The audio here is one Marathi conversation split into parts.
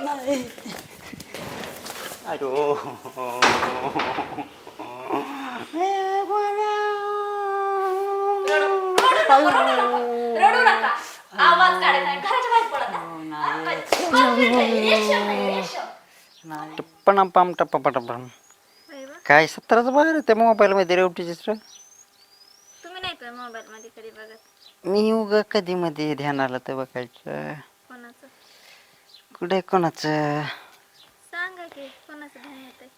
नाही अयो रडू नका आवाज काढत नाही घराच्या बाहेर पडत नाही. कोण फिरतंय? रेशम आहे, रेशम. टप्पण पाम टप्पा पटपम काय त्या मोबाईल मध्ये रेवटी चित्र तुम्ही नाही मोबाईल मध्ये कधी बघत मी उग कधी मध्ये ध्यान आलं तर बघायचं कुठे कोणाचं? सांगा की कोणाचं ध्यान येतंय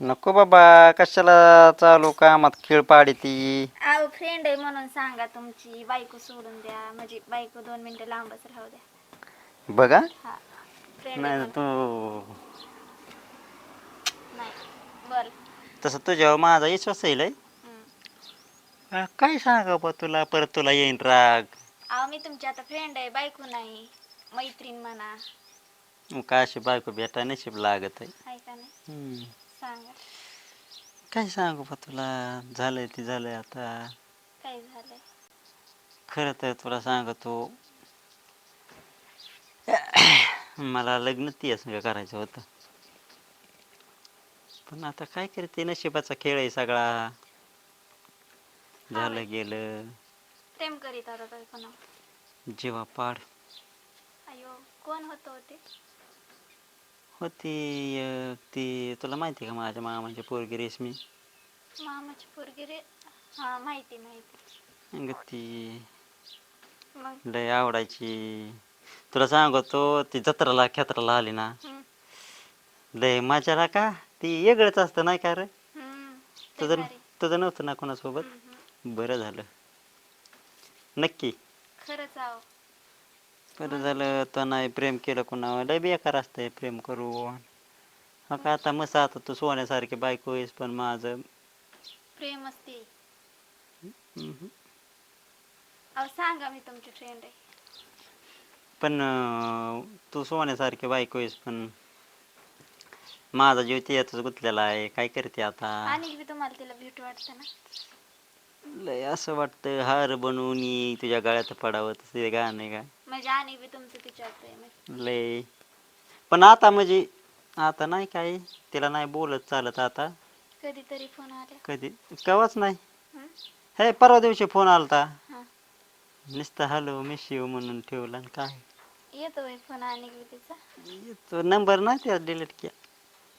नको बाबा कशाला चालू कामात खेळ पाडी ती अहो फ्रेंड आहे म्हणून सांगा तुमची. बायको सोडून द्या. म्हणजे बायको दोन मिनिटं लांबच राहू द्या. बघा. हा फ्रेंड नाही तू नाही बर. तसं तुझ्यावर माझा विश्वास येईल काय सांगा बा तुला? परत तुला येईन राग. अहो मी तुमची आता फ्रेंड आहे बायको नाही. मैत्रीण म्हणा. मग काय अशी बायको भेटा नशीब लागत आहे? आहे का नाही? हम्म. सांगा. काय सांगू बा तुला? झालंय ते झालंय आता. काय झालंय? खरं तर तुला सांगतो. मला लग्न ती संग करायचं होतं. पण आता काय करते नशिबाचा खेळ आहे सगळा. झालं गेलं. प्रेम करीत आता काय कोणा जेव्हा पाड अयो कोण होतं होते होती अं, ती तुला माहिती का माझ्या मामाची पोरगी रेशमी? मामाची पोरगी रे हा माहिती माहिती. अगं ती मग? लय आवडायची. तुला सांगतो ती जत्राला खेत्राला आली ना. हम्म, लय मजाला का? ती वेगळंच असतं नाही का रे? हम्म, ते तुझं भारी. तुझं नव्हतं ना कोणासोबत? हम्म, हम्म. बरं झालं. नक्की. खरंच आहो. बरं झालं तर नाही प्रेम केलं कुणावर. लय बेकार असतंय प्रेम करून. हा का आता मस्त आता तू सोन्यासारखी बायको आहेस पण माझं. प्रेम असते. हम्म. अहो सांगा मी तुमची फ्रेंड आहे. पण अं, तू सोन्यासारखी बायको आहेस पण माझा जीव त्यातच गुंतलेला आहे. काय करते आता? आणि बी तुम्हाला तिला भेट वाटतं ना? लय असं वाटतं. हार बनवून तुझ्या गळ्यात पडावं तसं ते गाणं आहे का? म्हणजे आणि बी तुमचं आहे लय. पण आता म्हणजे आता नाही काय तिला नाही बोलत चालत आता. कधीतरी फोन आल्या कधी? कवाच नाही. हं? हे परवा दिवशी फोन आलता. हा. नुसतं हॅलो मिस यू म्हणून ठेवला आणि काय. येतो बाई फोन आणि बी तिचा. तो नंबर नाही त्या डिलीट केला.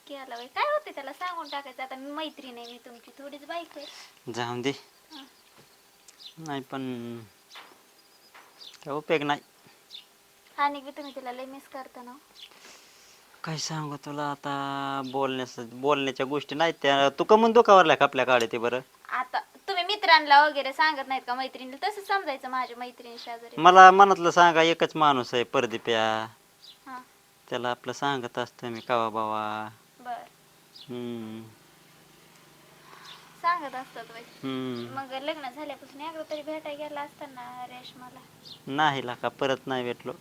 केला बाई. काय होते त्याला? सांगून टाकायचं. आता मी मैत्रीण आहे मी तुमची थोडीच बाईक आहे. जाऊन दे. नाही पण काय उपयोग नाही. आणि बी तुम्ही तिला लय मिस करता ना. काय सांगू तुला आता बोलण्यास बोलण्याच्या गोष्टी नाहीत त्या. तू कमून दुखावरल्या का आपल्या काढे ते बरं. आता तुम्ही मित्रांना वगैरे सांगत नाहीत का मैत्रिणीला? तसं समजायचं माझ्या मैत्रिणी शेजारी. मला मनातलं सांगा एकच माणूस आहे परदीप्या. हा. त्याला आपलं सांगत असतं मी कावा बावा. बर. हम्म. सांगत असतात बाई. हम्म. मग लग्न झाल्यापासून एकदा तरी भेटायला गेला असताना रेशमाला? नाही लाका परत नाही भेटलो.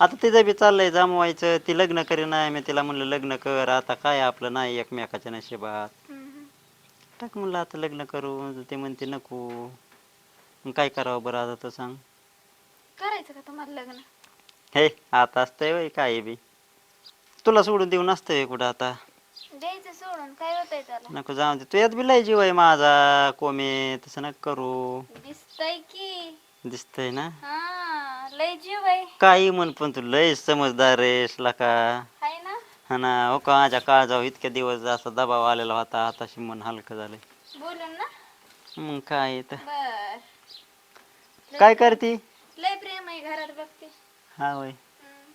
आता तिचं बी चाललंय जमवायचं ती लग्न करी नाही मी तिला म्हणलं लग्न कर आता काय आपलं नाही एकमेकाच्या नशिबात. टाक म्हणलं आता लग्न करू ते म्हणते नको. मग काय करावं बरं आता तर सांग. करायचं का तुम्हाला लग्न? हे आता असतंय वय काय बी. तुला सोडून देऊन असतंय कुठं आता? द्यायचं सोडून काय होतंय त्याला? नको जाऊ दे. तू यात बी लय जीव आहे माझा कोमे तसं नका करू. दिसतय की. दिसतंय ना? हा. लय जीव आहे. काही म्हण पण तू लय समजदार आहेस लका. हाय ना. हा ना हो का माझ्या काळजावर इतक्या दिवस असा दबाव आलेला होता आताशी मन हलकं झालंय. बोलून ना. मग काय तर. बर. काय करते? लय प्रेम आहे घरात बघते. हा वय हम्म.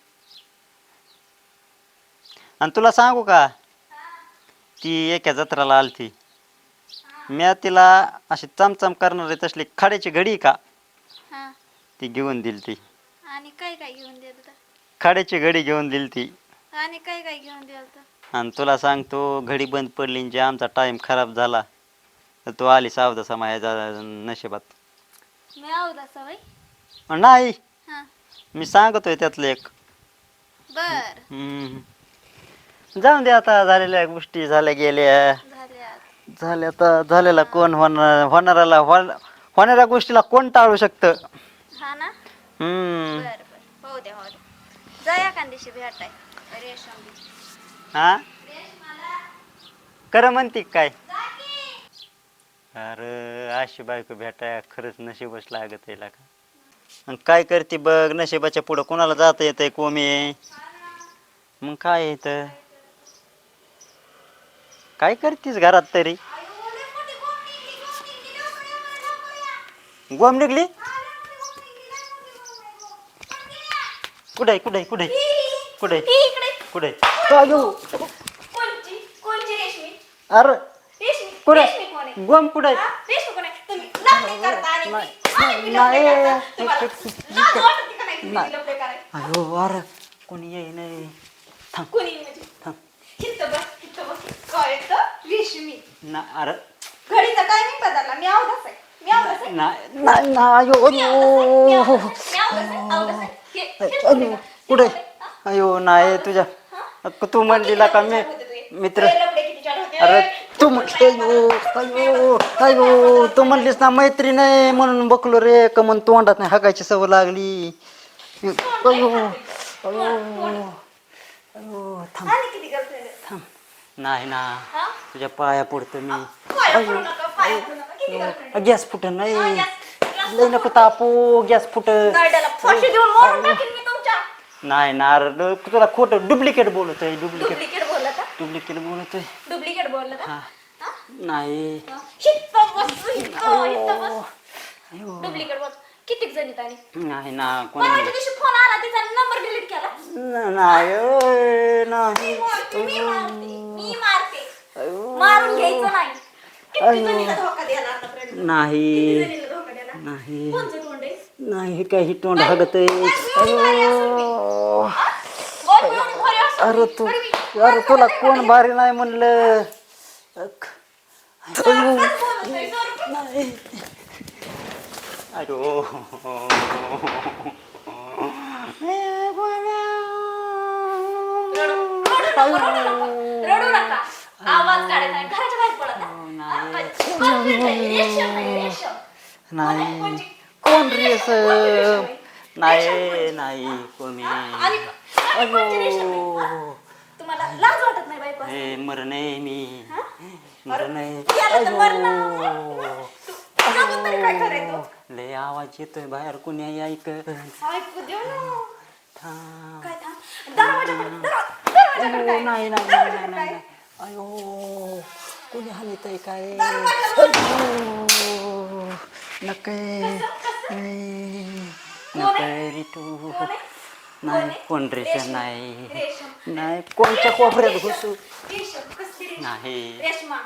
आणि तुला सांगू का? ती एका जत्राला आलती. मी तिला अशी चमचम करणारी तसली खाड्याची घडी का? हा. ती घेऊन दिली ती. आणि काय काय घेऊन दिलं खाड्याची घडी घेऊन दिली ती. आणि काय काय घेऊन दिलं आणि तुला सांगतो घडी बंद पडली आणि जे आमचा टाइम खराब झाला तर तू आली सावधा माझ्या नशिबात. मी सवय नाही. हा. मी सांगतोय त्यातलं एक. बर. हम्म. जाऊन दे आता झालेल्या गोष्टी झाल्या गेल्या. झाले आज झाल्या तर झालेला कोण होणार होणाऱ्याला होण- होणाऱ्या गोष्टीला कोण टाळू शकतं? हा ना. हम्म. बर बर. हो द्या हो द्या जा एखाद दिवशी भेटाय रेशम हा? खरं म्हणते काय? अरे अशी बायको भेटाय खरंच नशीबच लागत आहे का आणि काय करते बघ नशिबाच्या पुढं कोणाला जाता येत आहे कोमी? मग काय येत काय करतीस घरात तरी? गोम निघली कुठे कुठे कुठे कुठे इकडे. कुठे कोणची? कोणची रेशमी? अरे. रेशमी? कुठे रेशमी कोण आहे? गोम कुठे हा? रेशमी कोण आहे? तुम्ही लफडे करता आणि नाही. मी- आणि मी नाही. लफडे करता. तुम्हाला लाज वाटते का नाही तुम्ही नाही. लफडे करायला? अयो अरे कोणी येई नाही. थांब. कोणी म्हणजे? थांब. बस बस? रेशमी. ना अरे. घडीचा टायमिंग बदलला मी अवघाच आहे. नाही नाही ना अयो अयो? कुठे? अयो नाही तुझ्या तू म्हणलीला का मी मित्र. अरे तू अयो अयो अयो तू म्हणलीस ना मैत्री नाही म्हणून बकलो रे का म्हण तोंडात नाही हाकायची सवय लागली अयो अयो अयो थांब? थांब नाही ना. हा? तुझ्या पाया पडतो मी. पाया पडू नका, पाया पडू नका. किती girlfriend आहेत? गॅस फुटन नाही. हा, गॅस- लय नको तापू गॅस फुट गाड्याला फाशी देऊन मारून टाकीन मी तुमच्या. नाही ना तुला खोटं डुप्लिकेट बोलतोय डुप्लिकेट. डुप्लिकेट बोलला का डुप्लिकेट बोलतोय डुप्लिकेट बोलला का हा. हा? नाही. बस बस. डुप्लिकेट बोल किती नाही ना कोणी दिवशी फोन आला तिचा नंबर डिलीट केला. न- नाही ओय, नाही. मी मारते मी मारते मी मारते. अयो, मारून घ्यायचं नाही. किती अयो. जणीला धोका द्यायला आतापर्यंत? किती नाही. जणीला धोका द्यायला? नाही. कोणचं तोंड आहे नाही काही तोंड हागत अयो. बोल एवढी भारी असं. अरे तू बरं मी- अरे तुला कोण भारी नाही म्हणलं. अयो जोर- नाही. अयो रडू नका आवाज काढायचा नाही. घराच्या बाहेर नाही. कोण रेस नाही नाही कोणी तुम्हाला लाज वाटत नाही बायको हे मरणे मी मरणे मर लय आवाज येतोय बाहेर कुणी ऐक ऐकू देऊ ना थांब. काय थांब? दरवाजाकडे दरवा- दरवाजाकडे अयो, काय? नाही नाही नाही दरवाजाकडे नाही. काय? नाही. अयो कुणी हानीत आहे काय अयो नकै नकै रिटू कोण आहे? नाही कोण आहे? कोण रेशन रेशम. नाही. रेशम. नाही कोणच्या कोपऱ्यात घुसू? रेशम कसली रेशम? नाही. रेशमा.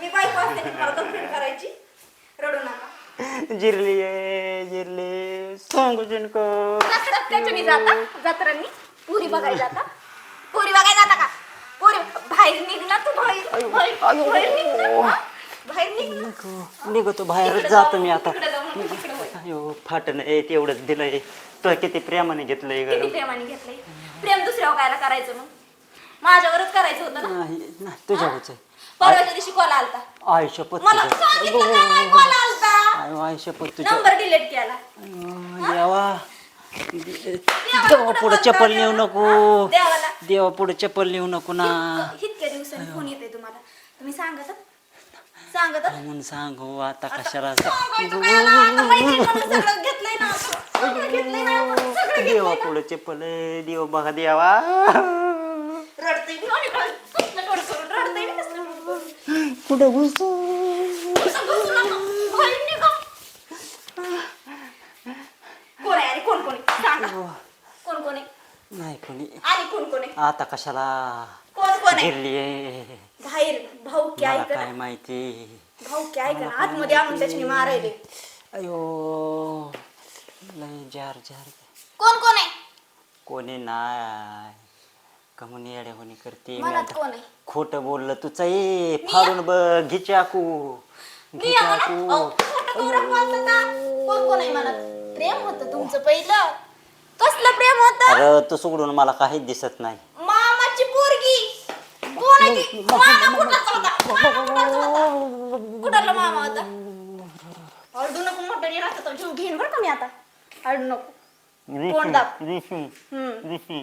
मी बायको असते मला करायची. रडू नका. जिरली आहे जिरली. सांगू जिनको त्याच्यानी जाता? जत्रांनी पुरी बघायला जाता? पुरी बघायला जाता का? पुरी बाहेर निघ ना तू बाहेर. बाहेर बाहेर. हा? बाहेर निघतो बाहेरच जातो मी आता. तिकडे जाऊ नको, तिकडे होय. अयो तेवढंच दिलंय. तो किती प्रेमाने घेतलंय किती ग प्रेमाने घेतलंय? प्रेम दुसऱ्यावर कायला करायचं मग? माझ्यावरच करायचं होतं ना? नाही नाही तुझ्यावरच आहे. परवाच्या दिवशी कॉल आलता. आई शपथ मला सांगितलं नाही कॉल आलता. आई शपथ तुझ्या नंबर डिलीट केला. देवा. पुढे चप्पल नेऊ नको. देवाला. देवा पुढे चप्पल नेऊ नको ना. इतक्या दिवसांनी फोन येतोय तुम्हाला. तुम्ही सांगत सांगत म्हणून सांगू? आता कशाला घेतलंय ना सगळं घेतलंय ना आपण, सगळं देवा पुढे चप्पल देव बघा देवा. रडतंय रड- कसलं डोळं करून रडतंय मी कसलं डोळं करून. कुठं घुसू. कोण आहे? कोण कोण आहे? सांगा. कोण कोण आहे? नाही कोणी. आणि कोण कोण आहे? आता कशाला कोण कोण आहे? गिरली बाहेर भाऊ मला काय ना माहिती? भाऊ की ऐक ना आतमध्ये आणून त्याच्याने मारायले. अयो लय जार जार. कोण कोण आहे? कोणी नाही. कमुनी कोणी करते. मी मनात आता कोण आहे? खोट बोललं तुच ये फाडून बघ घे चाकू. मी आहे खोटं बोलता का? कोण कोण आहे प्रेम होतं तुमचं पहिलं. कसलं प्रेम होतं? अरे तू सोडून मला काहीच दिसत नाही. मामाची पोरगी. कोण आहे ती? मामा कुठाचा होता? मामा कुठाचा होता? कुठाला मामा होता? अडू नको मोठं राहतं तर जीव घेईन बरं का मी आता? अडू नको. दाब? हम्म.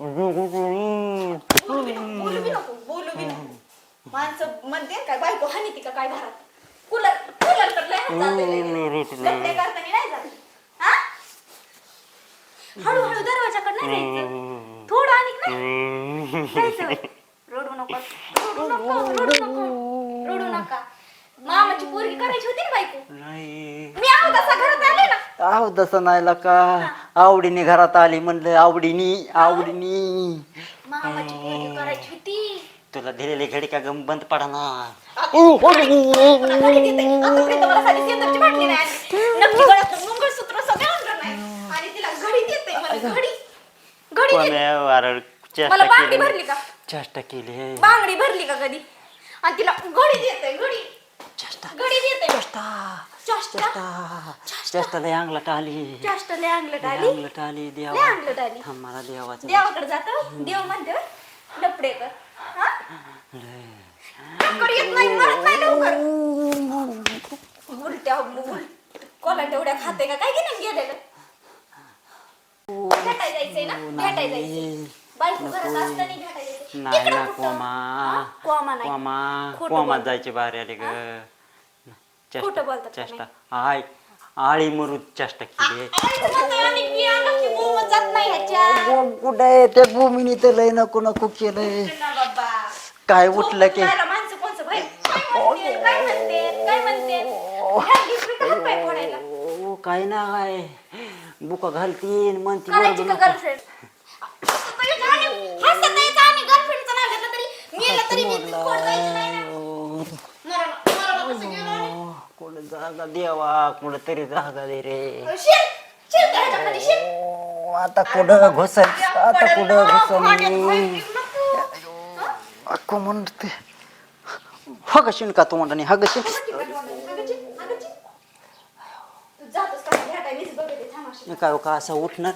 बोलू बी नको बोलू बी नको बोलू बी नको माणसं म्हणते काय बायको हानी ती का काय घरात? कूलर कूलर तर लय हात जाते लय. गप्पे करताना नाही जात. हा? हळूहळू दरवाजाकडे नाही जायचं. थोडं आणि नाही. जायचं. रडू नको रडू नको रडू नको रडू नका. मामाची पोरगी करायची होती ना बायको? नाही. मी आहो तसा घरात आले ना. आहो तसं नाही का? आवडीने घरात आली म्हणलं आवडीनी आवडीनी. मामाची पोरगी करायची होती. तुला दिलेली घडी का गम बंद पडा ना. मला घडी देते. आतापर्यंत मला साधी सेंदरची बाटली नाही आणली. नक्की गळ्यातलं मंगळसूत्र सगळं आणलं नाही. आणि तिला घडी देते मला घडी. घडी देते. मला बांगडी भरली का? चेष्टा केली? बांगडी भरली का कधी? आणि तिला घडी देते घडी. चेष्टा. घडी देते चेष्टा. चष्टा? चेष्टा. लय अंगलट आली. चष्ट लय अंगलट लय आली? अंगलट आली लय देवा. अंगलट आली. थांब मला देवाचं देवाकडे जातो. देव म्हणते होय. लपडे कर. हा. लवकर येत नाही. मरत नाही लवकर. उलट्या उलट. कोला तेवढ्या खाते का? काय की नाही गेलेलं? भेटाय जायचंय ना? भेटाय जायचंय. बायको घरात असताना भेटाय जायचंय. नाही तिकडं ना कुठं? कोमा. हा? कोमा नाही. कोमा. खोटं बोल. जायची बारी आली ग. खोटं बोलतात का चेष्टा. आय आळी मरू चेष्टा केली जात नाही. कुठे त्या भूमीने तर लय नको नको केलंय. ना बाबा. काय उठलं की? झोपून राहिला? माणसं कोणचं? बाहेर. काय म्हणते? काय म्हणते? काय म्हणते? ओ, काय ना काय बुका घालतीन म्हणती करायची का नको. गर्लफ्रेंड हसत यायचं आणि गर्लफ्रेंडचं नाव घेतलं तरी मेलं तरी मी कोण जायचं जागा देवा कुठं तरी जागा दे रे शिर, शिर त्या ह्याच्याखाली शिर. ओ, आता कुठं घुसल आता कुठं घुसल मी. अक्को म्हणते हगशीन का तू म्हणता हगशीन. तू जातोस का भेटाय मीच बघते थांब अशी. मी काय का असं उठणार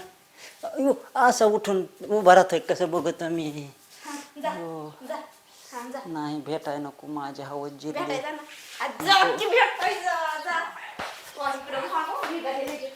अयो असं उठून उभा राहतोय कसं बघत मी हा, जा, हो. जा. जा. नाही भेटाय नको माझ्या हवं जिरली भेटायला ना. आज जा की भेटाय जा, जा. तू आज इकडं भांडू, मी घरी लगेच.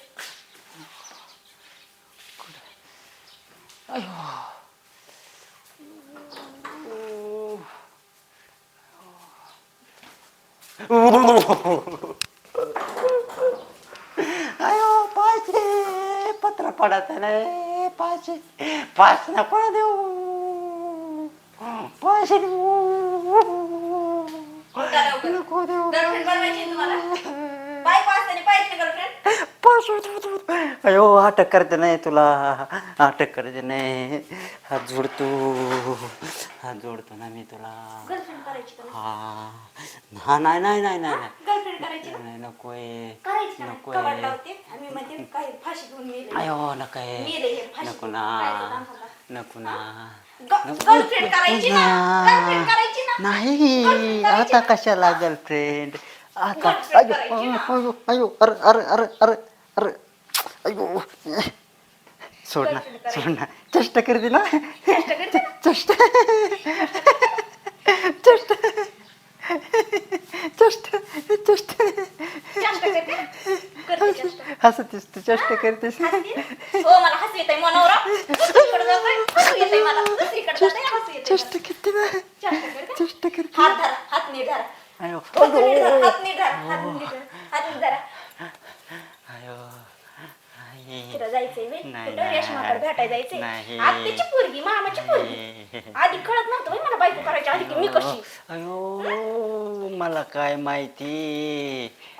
अयो पाचशे पत्र पडत नाही पाचशे पाच नको देऊ पाचशे देऊ नको देऊ Girlfriend बनवायची तुम्हाला? बायको असताना पाहिजे? पाच अयो अटक करते नाही तुला अटक करते नाही हात जोडतो हात जोडतो ना मी तुला करायची का? हा हा नाही नाही नाही नाही नाही. Girlfriend करायची? नाही नकोय करायची ना? नकोय. कबाड लावते आणि मी म्हणते काय फाशी घेऊन मेले. अयो नकोय मेले हे फाशी. नको ना काय. नको ना ग- girlfriend करायची ना? Girlfriend करायची ना? नाही आता? कशाला गर्लफ्रेंड आता अयो? अयो अयो अरे अरे अरे अरे अरे अयो सोड ना. सोड ना. चेष्टा करते ना. चेष्टा? चेष्टा. चेष्टा. चेष्टा. हसतीस तू चेष्टा करतेस? हो चेष्टा किती ना मला. चेष्टा करते चेष्टा करते हात धरा हात नीट धरा. अयो. हात नीट धरा हात नीट धरा हात नीट धरा हात नीट धरा. अयो. आई. तिला जायचंय व्हय? नाही, कुठं रेशमाकडे भेटायला जायचंय? नाही. आत्याची पोरगी मामाची पोरगी. आधी कळत नव्हतं व्हय मला बायको करायची आधी की मी कशी. अयो. मला काय माहिती?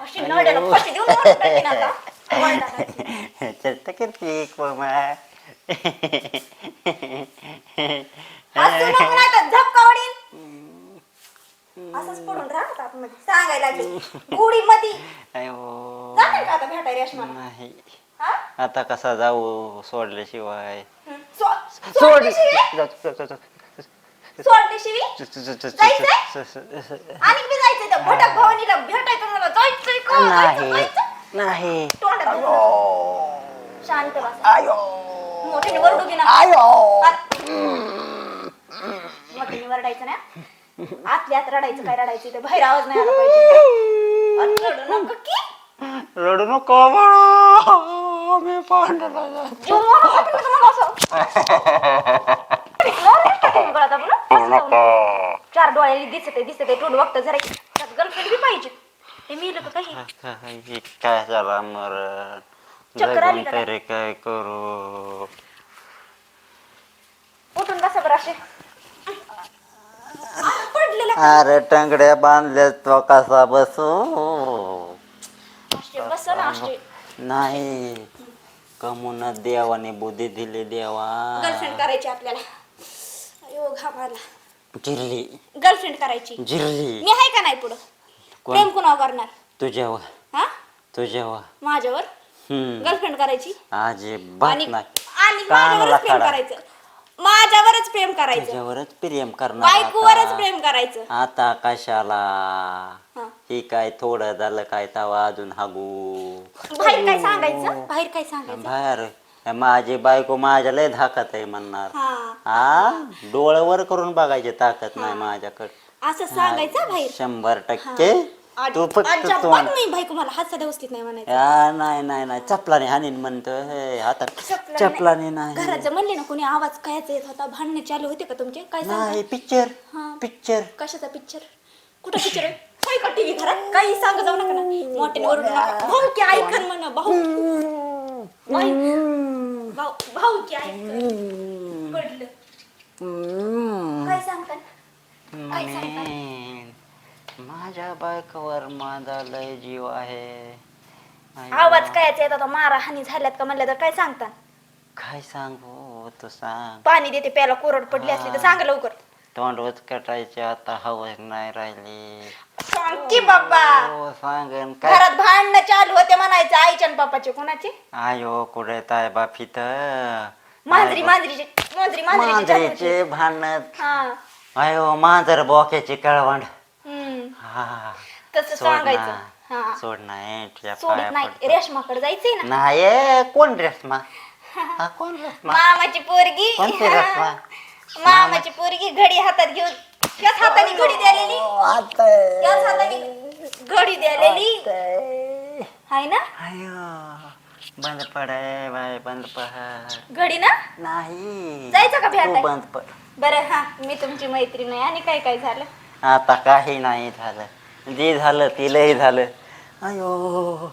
अशी नड्याला फाशी देऊन मारून टाकीन आता. वडिलांना. चेष्टा करते कोमा हसू नको नाही तर झपका वडील असंच पडून राहत सांगायला लागली. गुढी मध्ये अयो. जाणार का आता रेशमाला नाही. हा? आता कसा जाऊ सोडल्याशिवाय. सो- सोड आणि मी जायचंय त्या भटक भवानीला भेटायचं मला जायचंय का? जायचं, नाही जायचं. नाही. तोंडात धरून अयो. शांत बस. आयो मोठ्याने वरडू की ना आयो मोठ्याने वरडायचं ना? आतल्या आत रडायचं काय रडायचं ते बाहेर आवाज नाही आला पाहिजे अरे रडू नका की रडू नको बाळा मी पांढरा जातो. जीव मारून टाकेल मी तुम्हाला असं. मारून टाकेल मी गळ्यात आपलं. असं जाऊन. चार डोळ्याला दिसत दिसत तोंड बघतं जरा त्यात गर्लफ्रेंड बी पाहिजे हे मी का काही काय काय झाला मर चक्कर आली जगून का काय? तरी काय करू उठून बसा बरं असे अरे टंगड्या बांधल्या तो कसा बसू? असे बस ना असे नाही. कमून देवाने बुद्धी दिली देवा. गर्लफ्रेंड करायची आपल्याला. अयो घामाला जिरली. गर्लफ्रेंड करायची. जिरली. मी आहे का नाही पुढं? कोण? प्रेम कुणावर करणार? तुझ्यावर. हा? तुझ्यावर. माझ्यावर? हम्म. गर्लफ्रेंड करायची? अजिबात आणि नाही. आणि कानाला माझ्यावरच प्रेम खडा. करायचं. माझ्यावरच प्रेम करायचं. तुझ्यावरच प्रेम करणार बायकोवरच आता. प्रेम करायचं. आता कशाला? हा. ही काय थोडं झालं काय तवा अजून हागू. बाहेर काय सांगायचं? बाहेर काय सांगायचं? बाहेर. माझी बायको माझ्या लय धाकत आहे म्हणणार. हा. हा डोळ्यावर करून बघायची ताकद नाही माझ्याकडे. असं सांगायचं बाहेर. शंभर टक्के. तू फक्त अजिबात तोंड. नाही बायको मला हात साध्या उचलीत नाही म्हणायचं. या, नाही नाही नाही. चपलाने हानीन म्हणतो हे हातात चपलाने नाही. जर म्हणले ना कोणी? आवाज कायचा येत होता? भांडणे चालू होते का तुमचे? काय सांगा? नाही पिक्चर हा. पिक्चर कशाचा पिक्चर कुठं पिक्चर आहे? काय का टीव्ही घरात? काही सांग जाऊ नका ना. मोठ्याने ओरडू नका. भाऊ की ऐकन म्हण भाऊ. ऐक. भाऊ भाऊ की ऐकन. पडलं काय सांगता काय सांगता माझ्या बायकोवर माझा लय जीव आहे. आवाज कायचा येत होता मारा हानी झाल्यात का म्हणलं तर काय सांगता? काय सांगू? तू सांग. पाणी देते प्याला कोरड पडली असली तर सांगा लवकर. तोंड कटायचे आता हवस नाही राहिली. सांग की बाबा. हो सांगन काय? घरात भांडणं चालू होते म्हणायचं आईच्या आणि बापाचे कोणाचे? आयो कुठे ताय बापित मांजरी मांजरीचे मांजरी मांजरीचे चालू होते. मांजरीचे भांडणत हा. आयो मांजर बोक्याची कळवंड. हा तसं सोड ना. सांगायचं. हा. सोड नाही तुझ्या सोडत पाया नाही. पडतो. रेशमाकडे जायचंय ना? नाही कोण रेसमा हा कोण रेसमा मामाची पोरगी. कोणती रेसमा मामाची पोरगी घडी हातात घेऊन याच हाताने घडी द्यालेली. याच हाताने घडी द्यालेली. हाय ना? आयो बंद पडाय बाय बंद पड. घडी ना? नाही. जायचं का? तू बंद पड. बरं हा मी तुमची मैत्रीण आहे. आणि काय काय झालं? आता काही नाही झालं. जे झालं ते लय झालं. अयो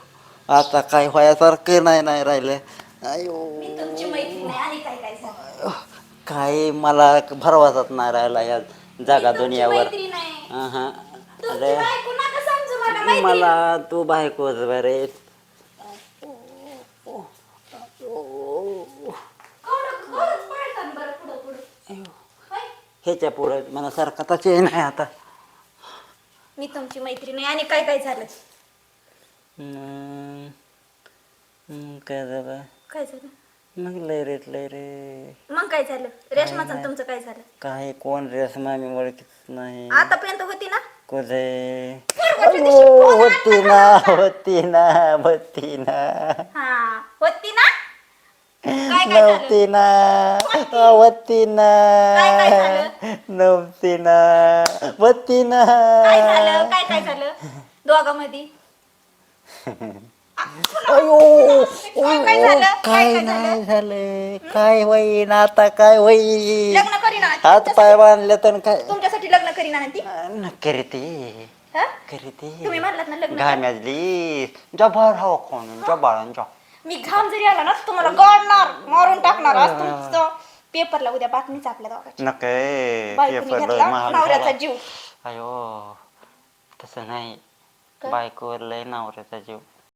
आता काय व्हायसारखं नाही नाही राहिलं. अयो. काय मला भरवसाच नाही राहिला या जागा दुनियावर. अरे. मला तू बायकोच बरे? ह्याच्या पुढं मला सरकताच नाही आता. मी तुमची मैत्रीण आहे. आणि काय काय झालं? काय झालं? काय झालं? मग लय रे लय रे. मग काय झालं? रेशमाचं आणि तुमचं काय झालं? काय कोण रेसमा मी ओळखीत नाही. आतापर्यंत होती ना? कुठे? होती ना? होती ना होती ना. हा होती ना? नव्हती ना. काय झालं? नव्हती ना. काय झालं? काय काय झालं? दोघांमध्ये? अयो. काय काय झालं? काय काय काय झालं नाही झालं? काय होईन आता काय लग्न करीना हात पाय बांधले तर काय? तुमच्यासाठी लग्न करीना ती करते. हा? करते. तुम्ही म्हणलात ना लग्न हवा कोण? जबाळांच्या मी घाम जरी आला ना तुम्हाला गाडणार मारून टाकणार. आज तुमचं पेपरला उद्या बातमीच आपल्या दोघांची. नके बायकोनी पेपर लय घेतला महाग नवऱ्याचा झाला. जीव. अयो तसं नाही? बायकोवर लय नवऱ्याचा जीव.